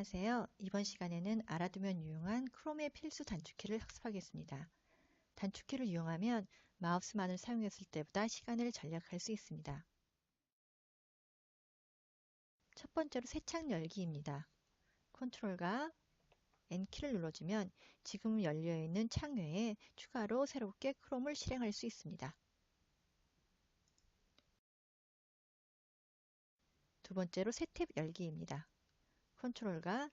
안녕하세요. 이번 시간에는 알아두면 유용한 크롬의 필수 단축키를 학습하겠습니다. 단축키를 이용하면 마우스만을 사용했을 때보다 시간을 절약할 수 있습니다. 첫 번째로 새 창 열기입니다. 컨트롤과 N키를 눌러주면 지금 열려있는 창 외에 추가로 새롭게 크롬을 실행할 수 있습니다. 두 번째로 새 탭 열기입니다. 컨트롤과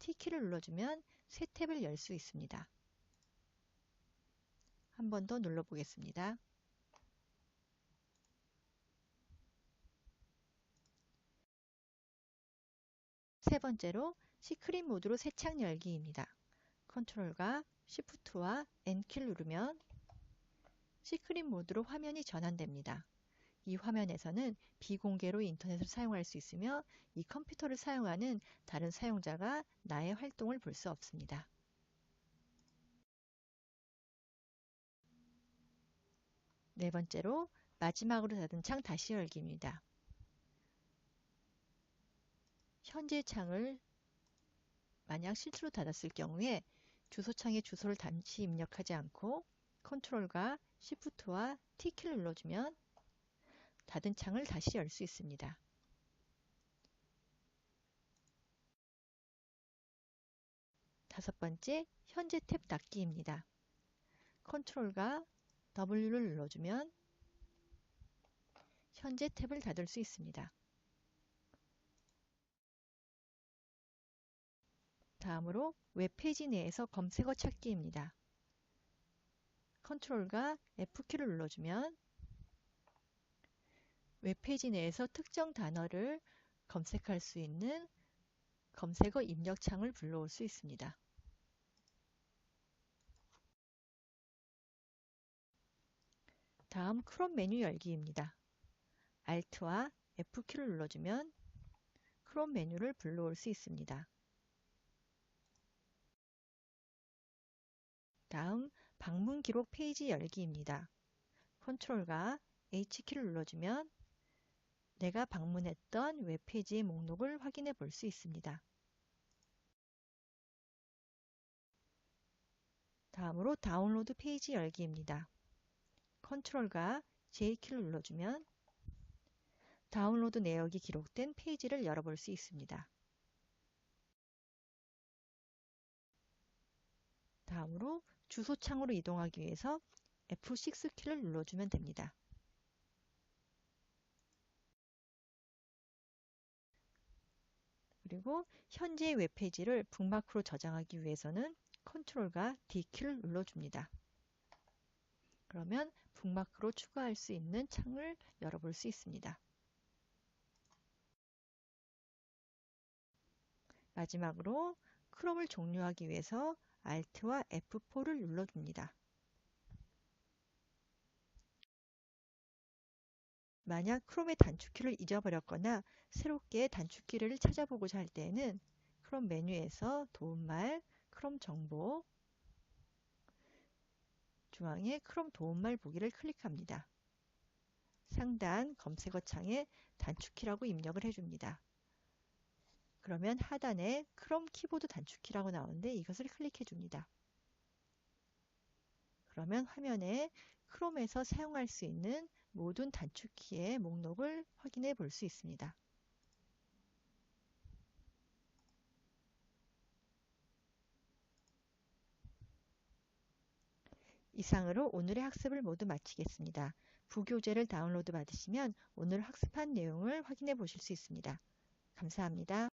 T키를 눌러주면 새 탭을 열 수 있습니다. 한 번 더 눌러보겠습니다. 세 번째로 시크릿 모드로 새 창 열기입니다. 컨트롤과 Shift와 N키를 누르면 시크릿 모드로 화면이 전환됩니다. 이 화면에서는 비공개로 인터넷을 사용할 수 있으며 이 컴퓨터를 사용하는 다른 사용자가 나의 활동을 볼 수 없습니다. 네 번째로 마지막으로 닫은 창 다시 열기입니다. 현재 창을 만약 실수로 닫았을 경우에 주소창에 주소를 잠시 입력하지 않고 컨트롤과 Shift와 T키를 눌러주면 닫은 창을 다시 열 수 있습니다. 다섯 번째, 현재 탭 닫기입니다. 컨트롤과 W를 눌러주면 현재 탭을 닫을 수 있습니다. 다음으로 웹페이지 내에서 검색어 찾기입니다. 컨트롤과 F키를 눌러주면 웹페이지 내에서 특정 단어를 검색할 수 있는 검색어 입력 창을 불러올 수 있습니다. 다음 크롬 메뉴 열기입니다. Alt와 F키를 눌러주면 크롬 메뉴를 불러올 수 있습니다. 다음 방문 기록 페이지 열기입니다. 컨트롤과 H키를 눌러주면 내가 방문했던 웹페이지의 목록을 확인해 볼 수 있습니다. 다음으로 다운로드 페이지 열기입니다. 컨트롤과 J키를 눌러주면 다운로드 내역이 기록된 페이지를 열어볼 수 있습니다. 다음으로 주소창으로 이동하기 위해서 F6 키를 눌러주면 됩니다. 그리고 현재 웹페이지를 북마크로 저장하기 위해서는 컨트롤과 D키를 눌러줍니다. 그러면 북마크로 추가할 수 있는 창을 열어볼 수 있습니다. 마지막으로 크롬을 종료하기 위해서 Alt와 F4를 눌러줍니다. 만약 크롬의 단축키를 잊어버렸거나 새롭게 단축키를 찾아보고자 할 때에는 크롬 메뉴에서 도움말, 크롬 정보, 중앙에 크롬 도움말 보기를 클릭합니다. 상단 검색어 창에 단축키라고 입력을 해줍니다. 그러면 하단에 크롬 키보드 단축키라고 나오는데 이것을 클릭해 줍니다. 그러면 화면에 크롬에서 사용할 수 있는 모든 단축키의 목록을 확인해 볼 수 있습니다. 이상으로 오늘의 학습을 모두 마치겠습니다. 부교재를 다운로드 받으시면 오늘 학습한 내용을 확인해 보실 수 있습니다. 감사합니다.